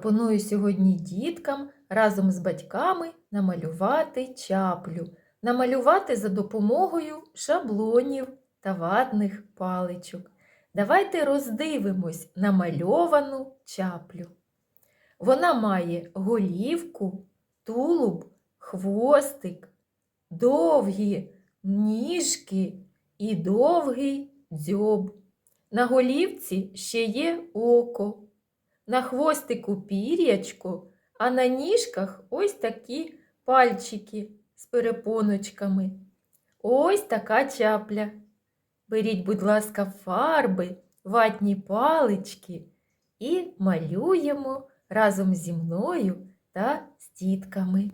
Пропоную сьогодні діткам разом з батьками намалювати чаплю. Намалювати за допомогою шаблонів та ватних паличок. Давайте роздивимось намальовану чаплю. Вона має голівку, тулуб, хвостик, довгі ніжки і довгий дзьоб. На голівці ще є око. На хвостику пір'ячко, а на ніжках ось такі пальчики з перепоночками. Ось така чапля. Беріть, будь ласка, фарби, ватні палички і малюємо разом зі мною та з тітками.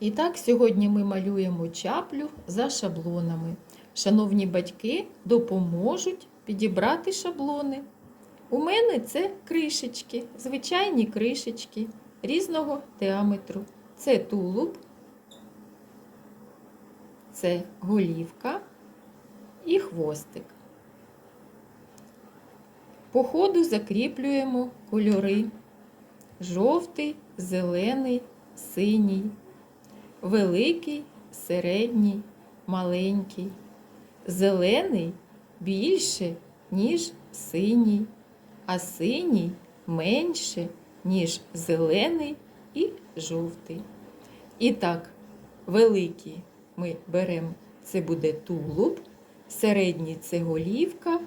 І так, сьогодні ми малюємо чаплю за шаблонами. Шановні батьки допоможуть підібрати шаблони. У мене це кришечки, звичайні кришечки різного діаметру. Це тулуб, це голівка і хвостик. По ходу закріплюємо кольори: жовтий, зелений, синій, великий, середній, маленький, зелений більше, ніж синій а синій менше, ніж зелений і жовтий. І так, великий ми беремо, це буде тулуб, середній це голівка,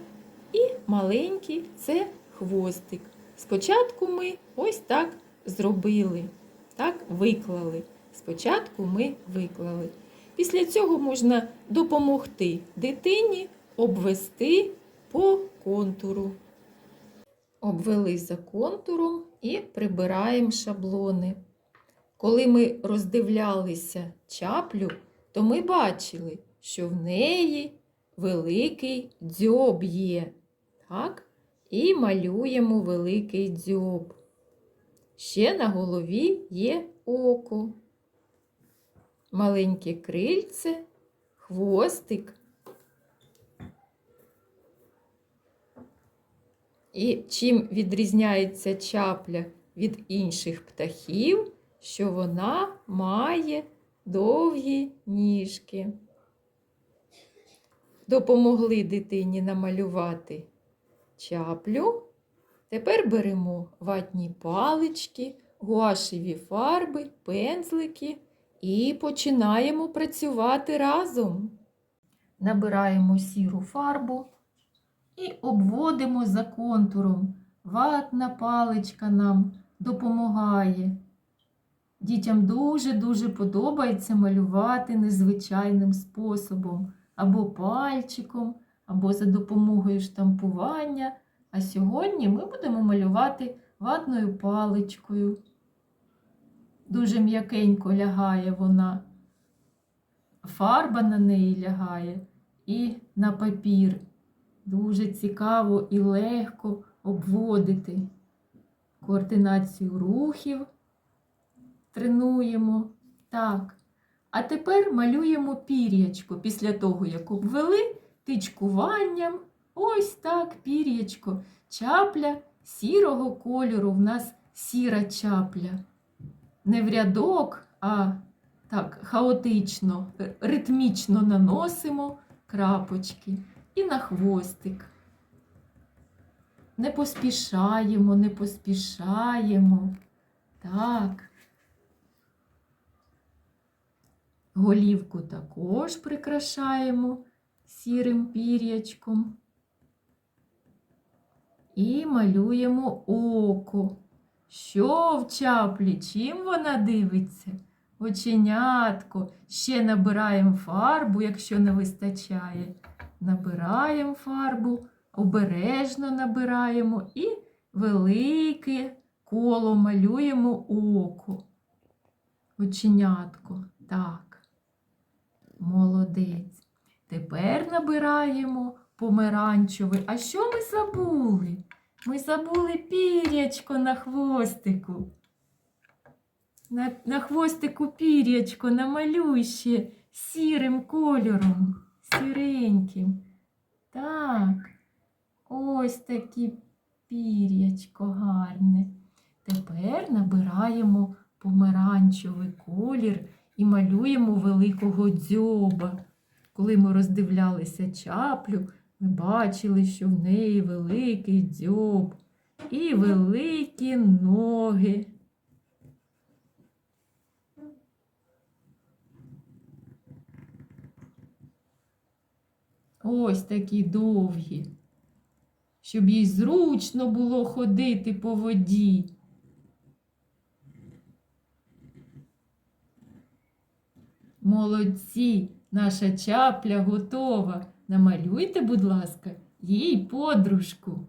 і маленький це хвостик. Спочатку ми ось так зробили, так виклали. Спочатку ми виклали. Після цього можна допомогти дитині обвести по контуру обвели за контуром і прибираємо шаблони. Коли ми роздивлялися чаплю, то ми бачили, що в неї великий дзьоб є. Так? І малюємо великий дзьоб. Ще на голові є око, маленьке крильце, хвостик. І чим відрізняється чапля від інших птахів, що вона має довгі ніжки. Допомогли дитині намалювати чаплю. Тепер беремо ватні палички, гуашеві фарби, пензлики і починаємо працювати разом. Набираємо сіру фарбу і обводимо за контуром. Ватна паличка нам допомагає. Дітям дуже-дуже подобається малювати незвичайним способом, або пальчиком, або за допомогою штампування. А сьогодні ми будемо малювати ватною паличкою. Дуже м'якенько лягає вона, фарба на неї лягає і на папір. Дуже цікаво і легко обводити координацію рухів. Тренуємо. Так. А тепер малюємо пір'ячко після того, як обвели тичкуванням. Ось так пір'ячко. Чапля сірого кольору. В нас сіра чапля. Не в рядок, а так, хаотично, ритмічно наносимо крапочки і на хвостик. Не поспішаємо, не поспішаємо. Так. Голівку також прикрашаємо сірим пір'ячком. І малюємо око. Що в чаплі? Чим вона дивиться? Оченятко. Ще набираємо фарбу, якщо не вистачає. Набираємо фарбу, обережно набираємо і велике коло малюємо око. Оченятко. Так. Молодець. Тепер набираємо помаранчевий. А що ми забули? Ми забули пір'ячко на хвостику. На, на хвостику пір'ячко намалюй ще сірим кольором сіреньким. Так, ось такі пір'ячко гарне. Тепер набираємо помаранчевий колір і малюємо великого дзьоба. Коли ми роздивлялися чаплю, ми бачили, що в неї великий дзьоб і великі ноги. Ось такі довгі, щоб їй зручно було ходити по воді. Молодці, наша чапля готова. Намалюйте, будь ласка, їй подружку.